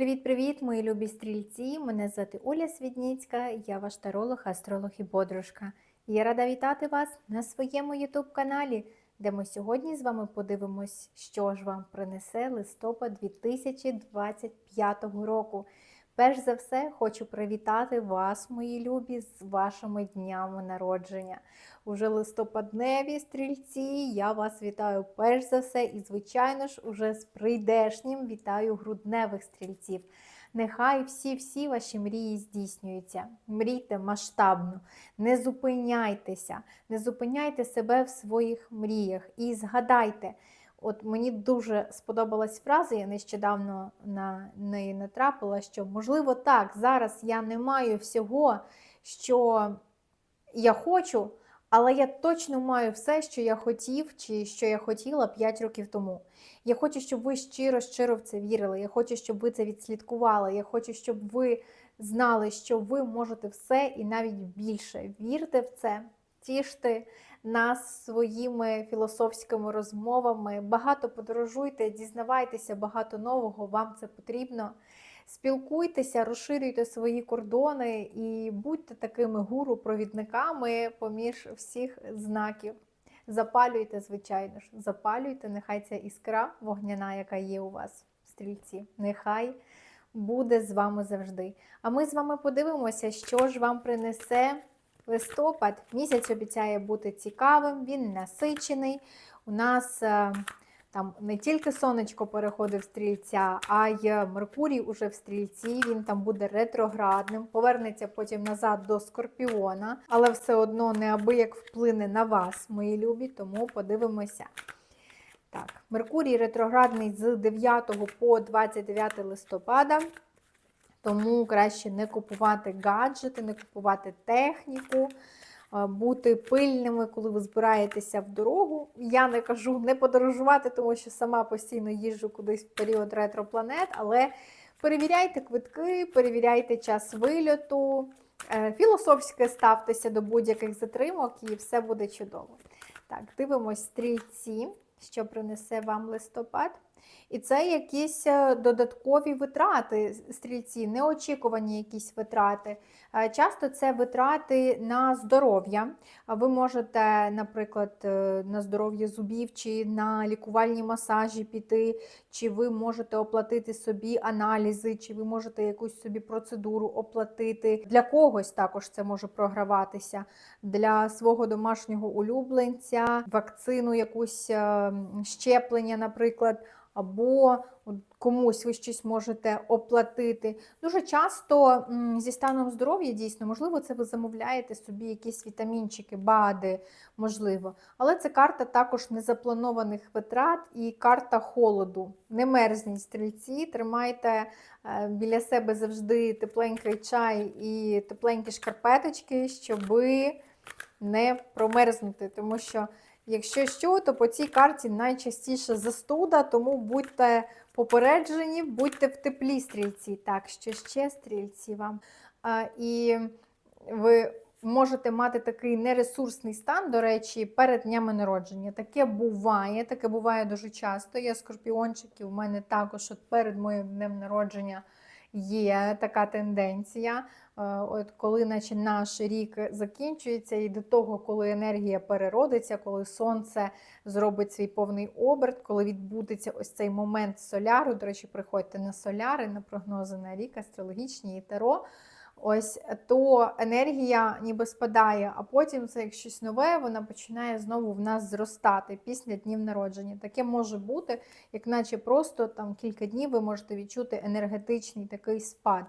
Привіт-привіт, мої любі стрільці! Мене звати Оля Свідніцька, я ваш таролог, астролог і подружка. Я рада вітати вас на своєму YouTube каналі, де ми сьогодні з вами подивимось, що ж вам принесе листопад 2025 року. Перш за все, хочу привітати вас, мої любі, з вашими днями народження. Уже листопадневі стрільці. Я вас вітаю перш за все, і, звичайно ж, уже з прийдешнім вітаю грудневих стрільців. Нехай всі-всі ваші мрії здійснюються. Мрійте масштабно, не зупиняйтеся, не зупиняйте себе в своїх мріях і згадайте. От мені дуже сподобалась фраза, я нещодавно на неї натрапила, що можливо так, зараз я не маю всього, що я хочу, але я точно маю все, що я хотів, чи що я хотіла 5 років тому. Я хочу, щоб ви щиро-щиро в це вірили. Я хочу, щоб ви це відслідкували. Я хочу, щоб ви знали, що ви можете все і навіть більше. Вірте в це, тіште нас своїми філософськими розмовами. Багато подорожуйте, дізнавайтеся багато нового, вам це потрібно. Спілкуйтеся, розширюйте свої кордони і будьте такими гуру-провідниками поміж всіх знаків. Запалюйте, звичайно ж, запалюйте, нехай ця іскра вогняна, яка є у вас, стрільці, нехай буде з вами завжди. А ми з вами подивимося, що ж вам принесе листопад. Місяць обіцяє бути цікавим, він насичений. У нас е, там не тільки сонечко переходить в стрільця, а й Меркурій уже в стрільці, він там буде ретроградним, повернеться потім назад до Скорпіона, але все одно неабияк вплине на вас, мої любі, тому подивимося. Так, Меркурій ретроградний з 9 по 29 листопада. Тому краще не купувати гаджети, не купувати техніку, бути пильними, коли ви збираєтеся в дорогу. Я не кажу не подорожувати, тому що сама постійно їжджу кудись в період ретропланет, але перевіряйте квитки, перевіряйте час вильоту, е, філософське ставтеся до будь-яких затримок, і все буде чудово. Так, дивимось стрільці, що принесе вам листопад. І це якісь е, додаткові витрати, стрільці, неочікувані якісь витрати. Е, часто це витрати на здоров'я. Ви можете, наприклад, е, на здоров'я зубів чи на лікувальні масажі піти, чи ви можете оплатити собі аналізи, чи ви можете якусь собі процедуру оплатити. Для когось також це може програватися. Для свого домашнього улюбленця, вакцину, якусь щеплення, наприклад або комусь ви щось можете оплатити. Дуже часто зі станом здоров'я дійсно, можливо, це ви замовляєте собі якісь вітамінчики, БАДи, можливо. Але це карта також незапланованих витрат і карта холоду. Не мерзніть стрільці, тримайте е, біля себе завжди тепленький чай і тепленькі шкарпеточки, щоби не промерзнути, тому що. Якщо що, то по цій карті найчастіше застуда, тому будьте попереджені, будьте в теплі стрільці. Так, що ще стрільці вам. А, І ви можете мати такий нересурсний стан, до речі, перед днями народження. Таке буває, таке буває дуже часто. Я скорпіончики, у мене також от перед моїм днем народження є така тенденція. Е, от Коли наче наш рік закінчується, і до того, коли енергія переродиться, коли сонце зробить свій повний оберт, коли відбудеться ось цей момент соляру. До речі, приходьте на соляри, на прогнози на рік, астрологічні і таро. Ось то енергія ніби спадає, а потім це як щось нове, вона починає знову в нас зростати після днів народження. Таке може бути, як наче просто там кілька днів ви можете відчути енергетичний такий спад.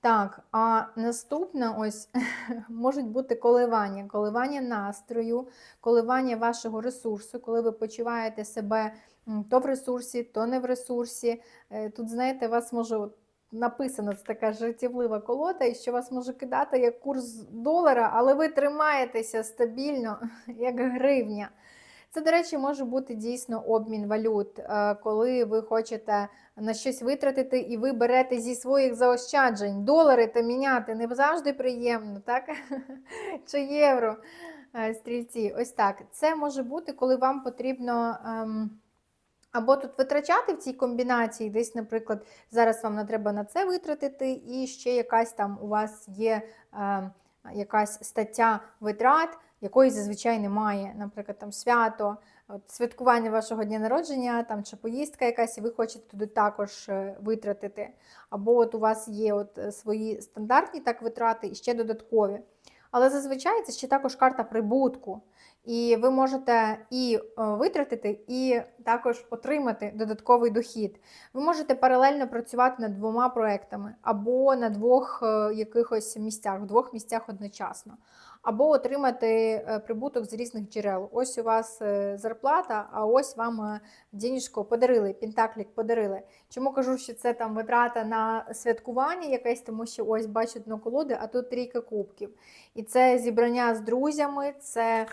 Так, а наступне ось можуть бути коливання, коливання настрою, коливання вашого ресурсу, коли ви почуваєте себе то в ресурсі, то не в ресурсі. Е, тут, знаєте, вас може написано, це така життєвлива колода, і що вас може кидати як курс долара, але ви тримаєтеся стабільно, як гривня. Це, до речі, може бути дійсно обмін валют, е, коли ви хочете на щось витратити, і ви берете зі своїх заощаджень долари та міняти не завжди приємно, так? Чи євро е, стрільці. Ось так. Це може бути, коли вам потрібно. Або тут витрачати в цій комбінації, десь, наприклад, зараз вам не треба на це витратити, і ще якась там у вас є е, якась стаття витрат, якої зазвичай немає. Наприклад, там свято, от, святкування вашого дня народження там, чи поїздка якась, і ви хочете туди також е, витратити. Або от у вас є от е, свої стандартні так витрати і ще додаткові. Але зазвичай це ще також карта прибутку. І ви можете і е, витратити, і також отримати додатковий дохід. Ви можете паралельно працювати над двома проектами, або на двох е, якихось місцях, в двох місцях одночасно, або отримати е, прибуток з різних джерел. Ось у вас е, зарплата, а ось вам е, денежку подарили, пентаклік подарили. Чому кажу, що це там витрата на святкування якесь, тому що ось бачу дно колоди, а тут трійка кубків. І це зібрання з друзями, це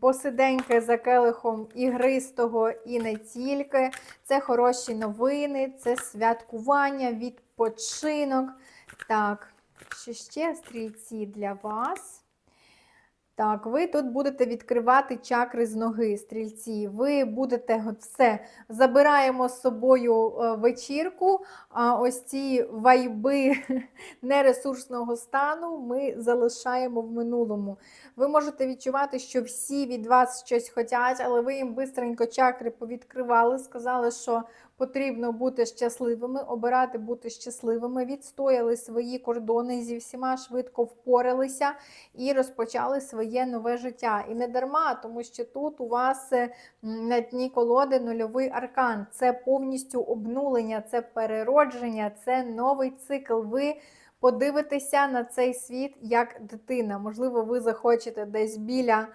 посиденьки за келихом ігристого і не тільки. Це хороші новини, це святкування, відпочинок. Так, що ще стрільці для вас? Так, ви тут будете відкривати чакри з ноги, стрільці. Ви будете все забираємо з собою е, вечірку, а ось ці вайби нересурсного стану ми залишаємо в минулому. Ви можете відчувати, що всі від вас щось хочуть, але ви їм бистренько чакри повідкривали, сказали, що потрібно бути щасливими, обирати бути щасливими, відстояли свої кордони, зі всіма швидко впоралися і розпочали своє нове життя. І не дарма, тому що тут у вас е, на дні колоди нульовий аркан. Це повністю обнулення, це переродження, це новий цикл. Ви подивитеся на цей світ як дитина. Можливо, ви захочете десь біля.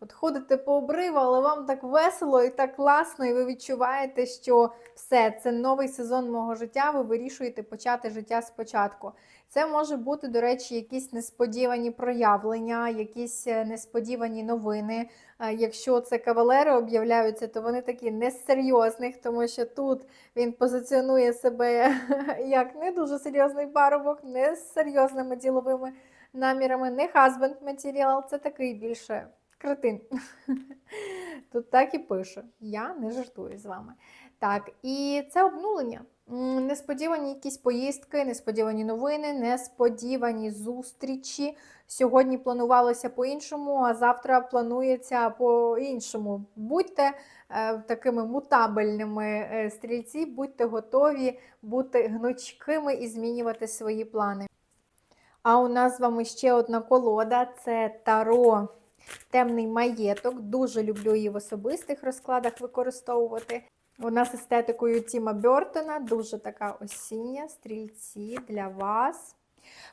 От ходите по обриву, але вам так весело і так класно, і ви відчуваєте, що все, це новий сезон мого життя, ви вирішуєте почати життя спочатку. Це може бути, до речі, якісь несподівані проявлення, якісь е, несподівані новини. Е, Якщо це кавалери об'являються, то вони такі несерйозних, тому що тут він позиціонує себе як не дуже серйозний парубок, не з серйозними діловими намірами, не husband матеріал, це такий більше кретин. Тут так і пише. Я не жартую з вами. Так, і це обнулення. Несподівані якісь поїздки, несподівані новини, несподівані зустрічі. Сьогодні планувалося по-іншому, а завтра планується по-іншому. Будьте е, такими мутабельними е, стрільці, будьте готові бути гнучкими і змінювати свої плани. А у нас з вами ще одна колода це Таро. Темний маєток. Дуже люблю її в особистих розкладах використовувати. Вона з естетикою Тіма Бертона, дуже така осіння, стрільці для вас.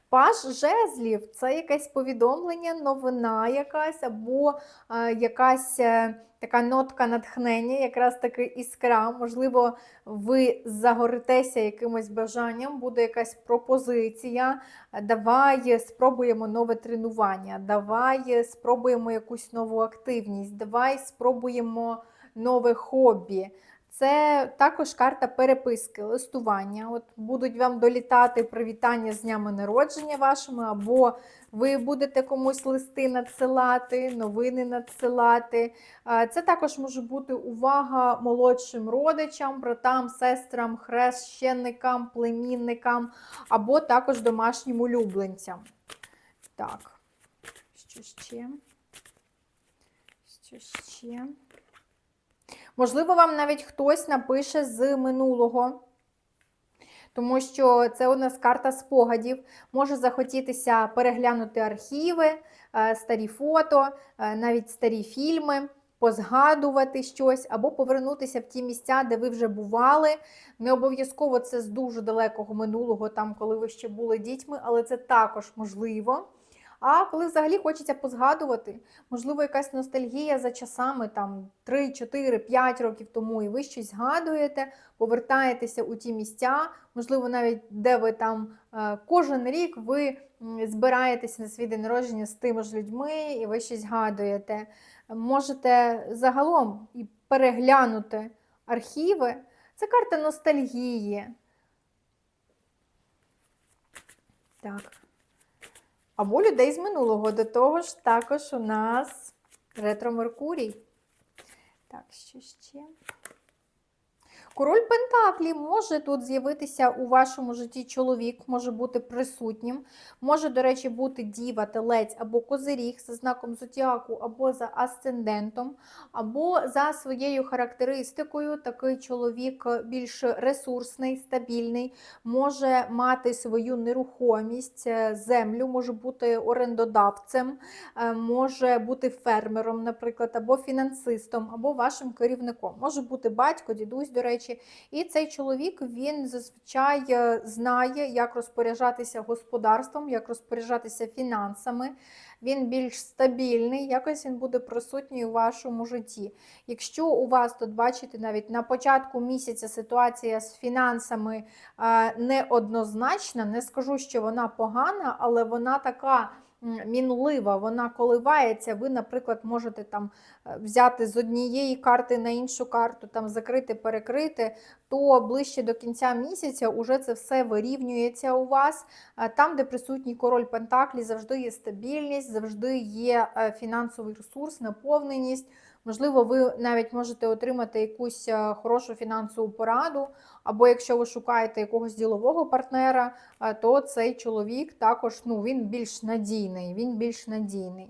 Паж жезлів це якесь повідомлення, новина якась, або е, якась е, така нотка натхнення, якраз таки іскра. Можливо, ви загоритеся якимось бажанням, буде якась пропозиція. Давай спробуємо нове тренування, давай спробуємо якусь нову активність, давай спробуємо нове хобі. Це також карта переписки, листування. От Будуть вам долітати привітання з днями народження вашими, або ви будете комусь листи надсилати, новини надсилати. Це також може бути увага молодшим родичам, братам, сестрам, хрещеникам, племінникам, або також домашнім улюбленцям. Так, що ще? Що ще? Можливо, вам навіть хтось напише з минулого, тому що це у нас карта спогадів. Може захотітися переглянути архіви, е, старі фото, е, навіть старі фільми, позгадувати щось, або повернутися в ті місця, де ви вже бували. Не обов'язково це з дуже далекого минулого, там, коли ви ще були дітьми, але це також можливо. А коли взагалі хочеться позгадувати, можливо, якась ностальгія за часами там 3, 4, 5 років тому, і ви щось згадуєте, повертаєтеся у ті місця, можливо, навіть де ви там е, кожен рік ви збираєтеся на свій день народження з тими ж людьми, і ви щось згадуєте. Можете загалом і переглянути архіви. Це карта ностальгії. Так або людей з минулого. До того ж, також у нас ретро Меркурій. Так, що ще? Король Пентаклі може тут з'явитися у вашому житті чоловік, може бути присутнім, може, до речі, бути діва, телець або козиріг за знаком зодіаку, або за асцендентом, або за своєю характеристикою. Такий чоловік більш ресурсний, стабільний, може мати свою нерухомість, е, землю, може бути орендодавцем, е, може бути фермером, наприклад, або фінансистом, або вашим керівником. Може бути батько, дідусь, до речі. І цей чоловік він зазвичай е, знає, як розпоряджатися господарством, як розпоряджатися фінансами. Він більш стабільний, якось він буде присутній у вашому житті. Якщо у вас тут бачите, навіть на початку місяця ситуація з фінансами е, неоднозначна, не скажу, що вона погана, але вона така. Мінлива, вона коливається. Ви, наприклад, можете там е, взяти з однієї карти на іншу карту, там закрити, перекрити, то ближче до кінця місяця уже це все вирівнюється у вас. Е, Там, де присутній король Пентаклі, завжди є стабільність, завжди є е, фінансовий ресурс, наповненість. Можливо, ви навіть можете отримати якусь е, хорошу фінансову пораду, або якщо ви шукаєте якогось ділового партнера, е, то цей чоловік також ну, він більш надійний. Він більш надійний.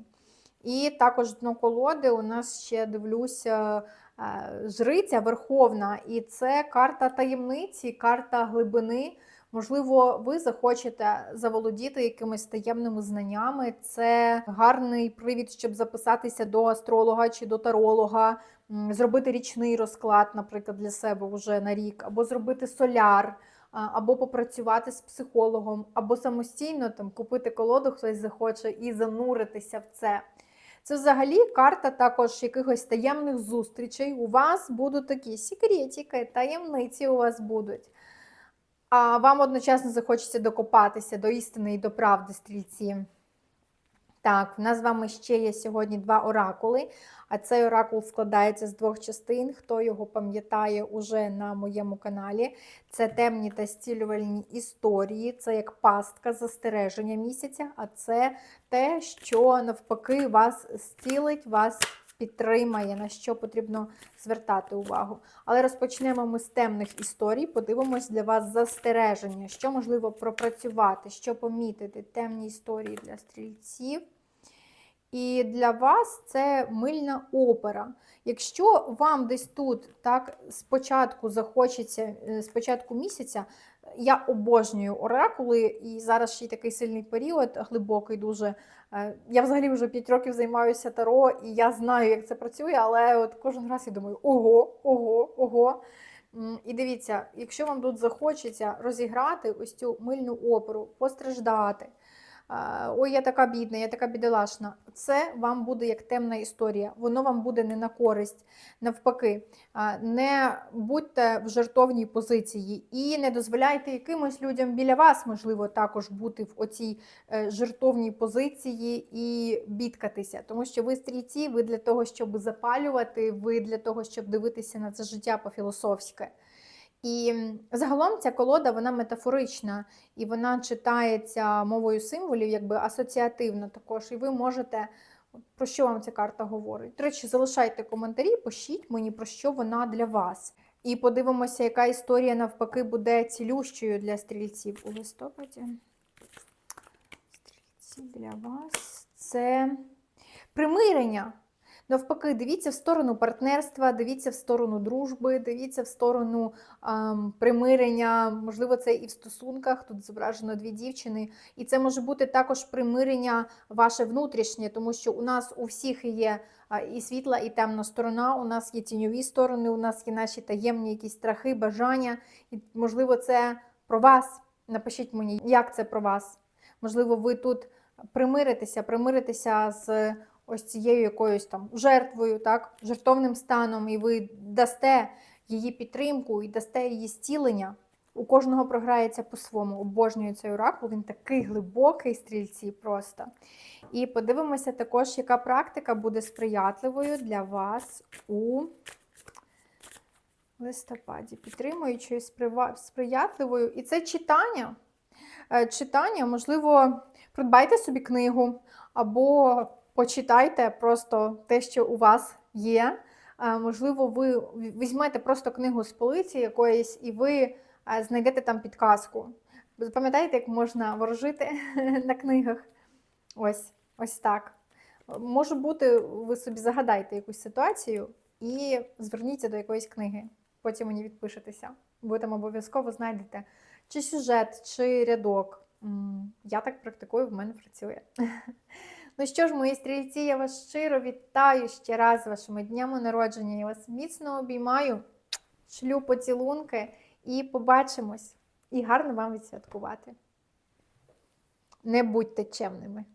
І також дно колоди у нас ще дивлюся е, жриця верховна, і це карта таємниці, карта глибини. Можливо, ви захочете заволодіти якимись таємними знаннями. Це гарний привід, щоб записатися до астролога чи до таролога, зробити річний розклад, наприклад, для себе вже на рік, або зробити соляр, або попрацювати з психологом, або самостійно там купити колоду, хтось захоче, і зануритися в це. Це взагалі карта також якихось таємних зустрічей. У вас будуть такі секретики, таємниці у вас будуть. А вам одночасно захочеться докопатися до істини і до правди, стрільці. Так, в нас з вами ще є сьогодні два оракули, а цей оракул складається з двох частин. Хто його пам'ятає уже на моєму каналі, це темні та стілювальні історії, це як пастка застереження місяця, а це те, що навпаки вас зцілить, вас підтримає, на що потрібно звертати увагу. Але розпочнемо ми з темних історій, подивимось для вас застереження, що можливо пропрацювати, що помітити. Темні історії для стрільців. І для вас це мильна опера. Якщо вам десь тут так спочатку захочеться, е, спочатку місяця, я обожнюю оракули, і зараз ще й такий сильний період, глибокий дуже. Е, Я взагалі вже 5 років займаюся таро, і я знаю, як це працює, але от кожен раз я думаю: ого, ого, ого. І дивіться, якщо вам тут захочеться розіграти ось цю мильну оперу, постраждати. Ой, я така бідна, я така бідолашна. Це вам буде як темна історія. Воно вам буде не на користь. Навпаки, не будьте в жертовній позиції і не дозволяйте якимось людям біля вас, можливо, також бути в оцій е, жертовній позиції і бідкатися. Тому що ви стрільці, ви для того, щоб запалювати, ви для того, щоб дивитися на це життя по-філософськи. І загалом ця колода вона метафорична і вона читається мовою символів, якби асоціативно також. І ви можете. Про що вам ця карта говорить? До речі, залишайте коментарі, пишіть мені, про що вона для вас. І подивимося, яка історія навпаки буде цілющою для стрільців у листопаді. Стрільці для вас це примирення. Навпаки, дивіться в сторону партнерства, дивіться в сторону дружби, дивіться в сторону ем, примирення. Можливо, це і в стосунках. Тут зображено дві дівчини. І це може бути також примирення ваше внутрішнє, тому що у нас у всіх є і світла, і темна сторона. У нас є тіньові сторони, у нас є наші таємні якісь страхи, бажання. І, можливо, це про вас. Напишіть мені, як це про вас. Можливо, ви тут примиритеся, примиритеся з ось цією якоюсь там жертвою, так, жертовним станом, і ви дасте її підтримку і дасте її зцілення. У кожного програється по-своєму. Обожнюю цей оракул, він такий глибокий стрільці просто. І подивимося також, яка практика буде сприятливою для вас у листопаді. Підтримуючою, сприятливою. І це читання. Е, Читання, можливо, придбайте собі книгу або почитайте просто те, що у вас є. Можливо, ви візьмете просто книгу з полиці якоїсь, і ви знайдете там підказку. Пам'ятаєте, як можна ворожити на книгах? Ось, ось так. Може бути, ви собі загадаєте якусь ситуацію і зверніться до якоїсь книги. Потім мені відпишетеся. Ви там обов'язково знайдете чи сюжет, чи рядок. Я так практикую, в мене працює. Ну що ж, мої стрільці, я вас щиро вітаю ще раз з вашими днями народження. Я вас міцно обіймаю, шлю поцілунки і побачимось. І гарно вам відсвяткувати. Не будьте чемними.